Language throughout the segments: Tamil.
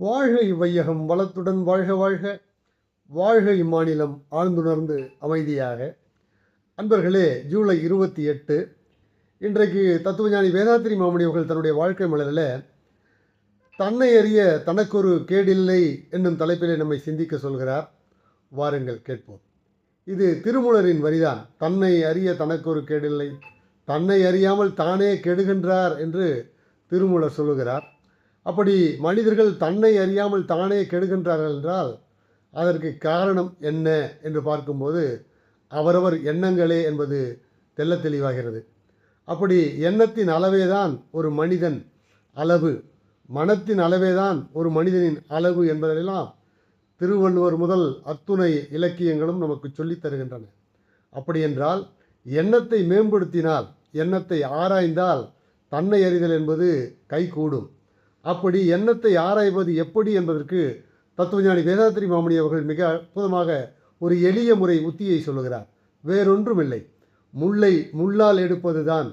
வாழ்க இவ்வையகம் வளத்துடன் வாழ்க வாழ்க. வாழ்க இம்மாநிலம் ஆழ்ந்துணர்ந்து அமைதியாக. அன்பர்களே ஜூலை இருபத்தி எட்டு இன்றைக்கு தத்துவஞானி வேதாத்திரி மாமணி அவர்கள் தன்னுடைய வாழ்க்கை மலரில் தன்னை அறிய தனக்கொரு கேடில்லை என்னும் தலைப்பிலே நம்மை சிந்திக்க சொல்கிறார். வாருங்கள் கேட்போம். இது திருமூலரின் வரிதான். தன்னை அறிய தனக்கொரு கேடில்லை தன்னை அறியாமல் தானே கெடுகின்றார் என்று திருமூலர் சொல்லுகிறார். அப்படி மனிதர்கள் தன்னை அறியாமல் தானே கெடுகின்றார்கள் என்றால் அதற்கு காரணம் என்ன என்று பார்க்கும்போது அவரவர் எண்ணங்களே என்பது தெல்ல தெளிவாகிறது. அப்படி எண்ணத்தின் அளவேதான் ஒரு மனிதன் அளவு. மனத்தின் அளவேதான் ஒரு மனிதனின் அளவு என்பதெல்லாம் திருவள்ளுவர் முதல் அத்துணை இலக்கியங்களும் நமக்கு சொல்லித் தருகின்றன. அப்படியென்றால் எண்ணத்தை மேம்படுத்தினால் எண்ணத்தை ஆராய்ந்தால் தன்னை அறிதல் என்பது கைகூடும். அப்படி எண்ணத்தை ஆராய்வது எப்படி என்பதற்கு தத்துவஞானி வேதாத்திரி மாமணி அவர்கள் மிக அற்புதமாக ஒரு எளிய முறை உத்தியை சொல்லுகிறார். வேறொன்றுமில்லை. முல்லை முள்ளால் எடுப்பது தான்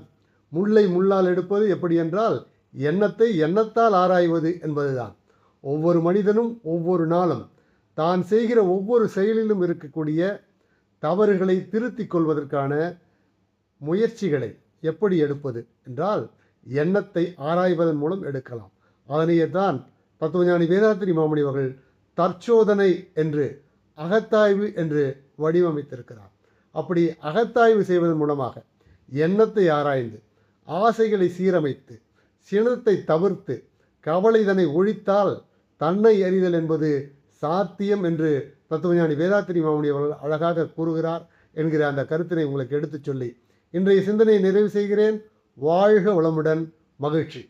முல்லை முள்ளால் எடுப்பது எப்படி என்றால் எண்ணத்தை எண்ணத்தால் ஆராய்வது என்பதுதான். ஒவ்வொரு மனிதனும் ஒவ்வொரு நாளும் தான் செய்கிற ஒவ்வொரு செயலிலும் இருக்கக்கூடிய தவறுகளை திருத்திக் கொள்வதற்கான முயற்சிகளை எப்படி எடுப்பது என்றால் எண்ணத்தை ஆராய்வதன் மூலம் எடுக்கலாம். அதனையே தான் தத்துவஞானி வேதாத்திரி மாமணி அவர்கள் தற்சோதனை என்று அகத்தாய்வு என்று வடிவமைத்திருக்கிறார். அப்படி அகத்தாய்வு செய்வதன் மூலமாக எண்ணத்தை ஆராய்ந்து ஆசைகளை சீரமைத்து சினத்தை தவிர்த்து கவலைதனை ஒழித்தால் தன்னை அறிதல் என்பது சாத்தியம் என்று தத்துவஞானி வேதாத்திரி மாமணி அவர்கள் அழகாக கூறுகிறார் என்கிற அந்த கருத்தினை உங்களுக்கு எடுத்துச் சொல்லி இன்றைய சிந்தனையை நிறைவு செய்கிறேன். வாழ்க வளமுடன் மகிழ்ச்சி.